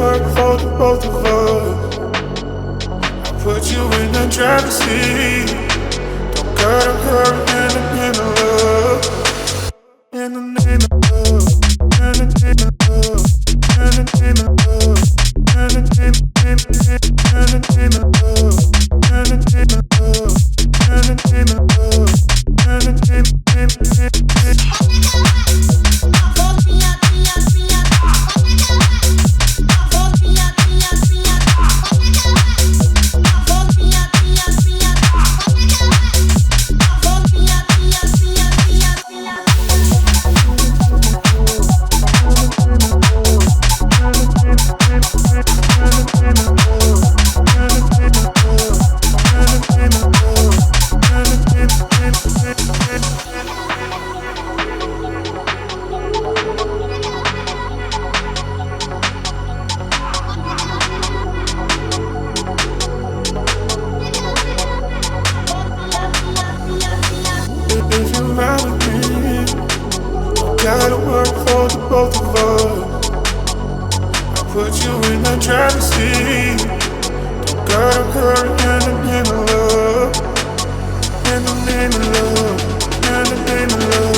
work for the both of us. I put you in the driver's seat. Don't gotta hurry in the middle. Both of us I put you in a travesty. Got a hurry, in the name of love. In the name of love. In the name of love.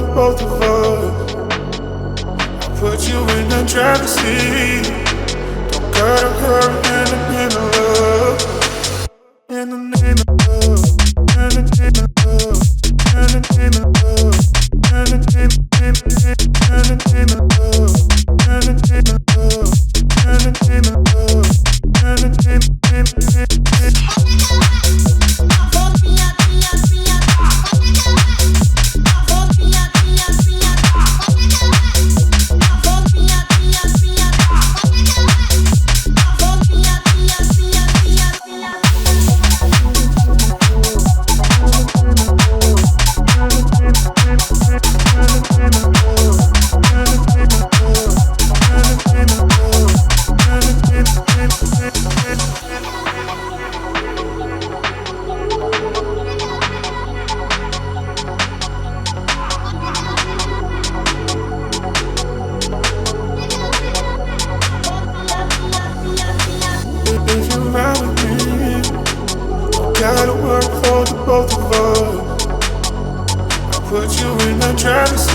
road, both of us. I put you in the driver's seat. Don't gotta hurry in the middle of. Both of us. I put you in the driver's